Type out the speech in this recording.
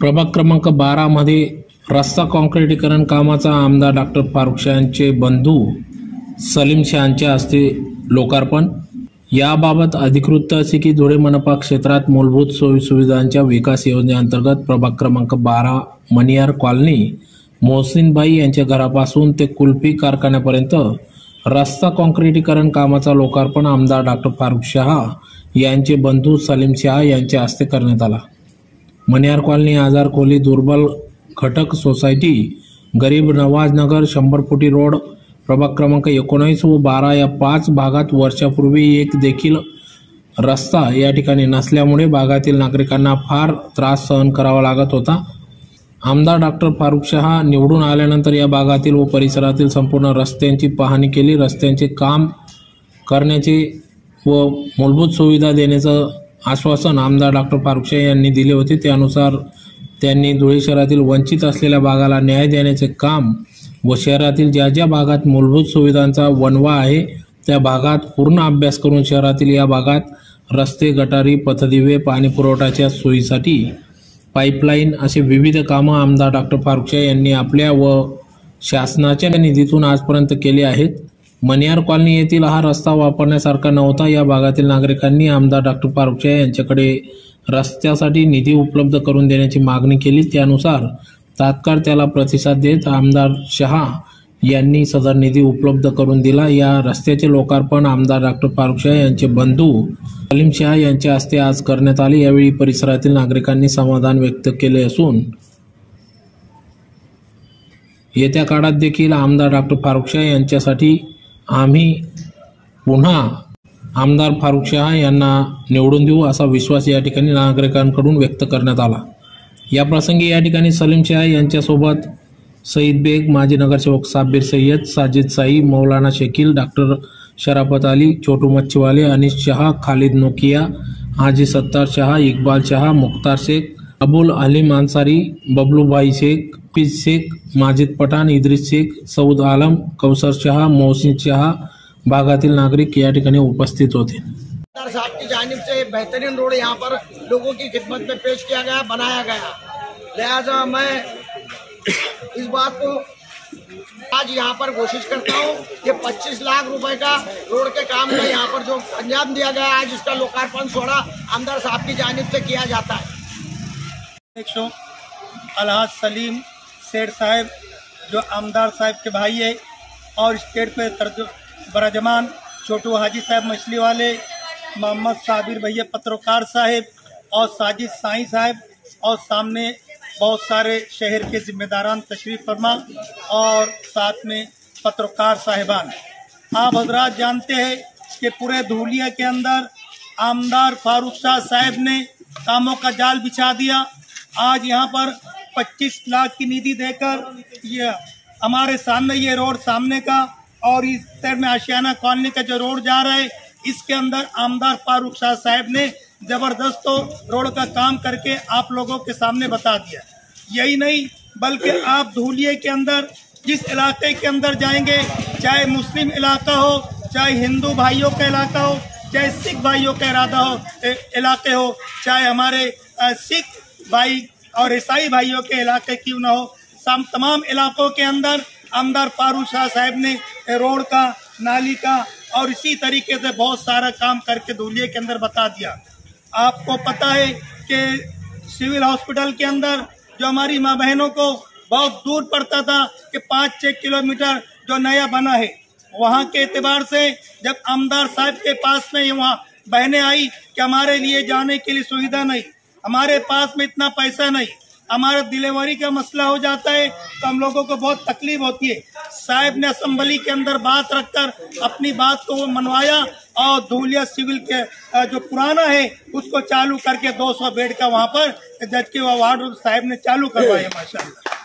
प्रभाग क्रमांक बारामध्ये रस्ता काँक्रिटीकरण कामाचा आमदार डॉक्टर फारुख शाह बंधू सलीम शहाच्या हस्ते लोकार्पण. याबाबत अधिकृत तहसील धुळे मनपा क्षेत्रात मूलभूत सोयीसुविधांच्या विकास योजनेअंतर्गत प्रभाग क्रमांक बारा मनियार कॉलनी मोहसिनबाई यांच्या घरापासून ते कुल्फी कारखान्यापर्यंत रस्ता काँक्रिटीकरण कामाचा लोकार्पण आमदार डॉक्टर फारुख शहा यांचे बंधू सलीम शहा यांच्या हस्ते करण्यात आला. मनियार कॉलनी आजार खोली दुर्बल घटक सोसायटी गरीब नवाज नगर शंभर फुटी रोड प्रभाग क्रमांक एकोणावीस व बारा या पाच भागात वर्षापूर्वी एक देखील रस्ता या ठिकाणी नसल्यामुळे भागातील नागरिकांना फार त्रास सहन करावा लागत होता. आमदार डॉक्टर फारुख शहा निवडून आल्यानंतर या भागातील व परिसरातील संपूर्ण रस्त्यांची पाहणी केली. रस्त्यांचे काम करण्याचे व मूलभूत सुविधा देण्याचं आश्वासन आमदार डॉक्टर फारुखशाह यांनी दिले होते. त्यानुसार त्यांनी धुळे शहरातील वंचित असलेल्या भागाला न्याय देण्याचे काम व शहरातील ज्या ज्या भागात मूलभूत सुविधांचा वनवा आहे त्या भागात पूर्ण अभ्यास करून शहरातील या भागात रस्ते गटारी पथदिवे पाणी पुरवठ्याच्या सोयीसाठी पाईपलाईन असे विविध कामं आमदार डॉक्टर फारुखशाह यांनी आपल्या व शासनाच्या निधीतून आजपर्यंत केले आहेत. मनियार कॉलनी येथील हा रस्ता वापरण्यासारखा नव्हता. या भागातील नागरिकांनी आमदार डॉक्टर फारुखशाह यांच्याकडे रस्त्यासाठी निधी उपलब्ध करून देण्याची मागणी केली. त्यानुसार तात्काळ त्याला प्रतिसाद देत आमदार शहा यांनी सदर निधी उपलब्ध करून दिला. या रस्त्याचे लोकार्पण आमदार डॉक्टर फारुख शाह यांचे बंधू सलीम शहा यांच्या हस्ते आज करण्यात आले. यावेळी परिसरातील नागरिकांनी समाधान व्यक्त केले असून येत्या काळात देखील आमदार डॉक्टर फारुख शाह यांच्यासाठी आम्ही पुन्हा आमदार फारुख शहा यांना निवडून देऊ असा विश्वास या ठिकाणी नागरिकांकडून व्यक्त करण्यात आला. या प्रसंगी या ठिकाणी सलीम शहा यांच्यासोबत सईद बेग माजी नगरसेवक साबिर सय्यद साजिद साई मौलाना शकील डॉक्टर शराफत अली छोटू मच्छीवाले अनिस शहा खालिद नोकिया हाजी सत्तार शहा इकबाल शहा मुख्तार शेख अबुल अलीम अन्सारी बबलूभाई शेख पीज शेख माजिद पठाण इद्रिस शेख सऊद आलम कौसर शाह मोहसिन शाह भागातील नागरिक या ठिकाणी उपस्थित होते. साहब की जानिब से बेहतरीन रोड यहाँ पर लोगों की खिदमत में पेश किया गया बनाया गया। लिहाजा मैं इस बात को आज यहाँ पर कोशिश करता हूँ कि 25 लाख रुपए का रोड के काम का यहाँ पर जो अंजाम दिया गया आज इसका लोकार्पण सोड़ा आमदार साहब की जानिब से किया जाता है। अध्यक्षों अलहाज सलीम सेठ साहब, जो आमदार साहब के भाई है, और स्टेट तर्ज बराजमान छोटू हाजी साहब मछली वाले, मोहम्मद साबिर भैया पत्रकार साहब, और साजिद साई साहब, और सामने बहुत सारे शहर के जिम्मेदारान तशरीफ़ फरमा, और साथ में पत्रकार साहिबान। आप हजरात जानते हैं कि पूरे धूलिया के अंदर आमदार फारूक शाह साहब ने कामों का जाल बिछा दिया। आज यहाँ पर 25 लाख की निधि देकर ये हमारे सामने ये रोड सामने का और इस साइड में आशियाना कॉलोनी का जो रोड जा रहा है, इसके अंदर आमदार फारूक शाह साहब ने ज़बरदस्त तो रोड का काम करके आप लोगों के सामने बता दिया। यही नहीं, बल्कि आप धूलिये के अंदर, जिस इलाके के अंदर जाएँगे, चाहे मुस्लिम इलाका हो, चाहे हिंदू भाइयों का इलाका हो, चाहे सिख भाइयों का इरादा हो इलाके हो, चाहे हमारे सिख भाई और ईसाई भाइयों के इलाके क्यों ना हो? तमाम इलाकों के अंदर, आमदार फारूक शाह साहब ने रोड का, नाली का और इसी तरीके से बहुत सारा काम करके धूलिये के अंदर बता दिया। आपको पता है कि सिविल हॉस्पिटल के अंदर जो हमारी माँ बहनों को बहुत दूर पड़ता था कि पाँच छः किलोमीटर जो नया बना है, वहाँ के एतबार से जब आमदार साहब के पास में वहाँ बहनें आई कि हमारे लिए जाने के लिए सुविधा नहीं हमारे पास में इतना पैसा नहीं। हमारा डिलीवरी का मसला हो जाता है तो हम लोगों को बहुत तकलीफ़ होती है। साहब ने असम्बली के अंदर बात रखकर अपनी बात को वो मनवाया और धूलिया सिविल के जो पुराना है उसको चालू करके 200 बेड का वहाँ पर जज के वार्ड साहब ने चालू करवाया माशाल्लाह।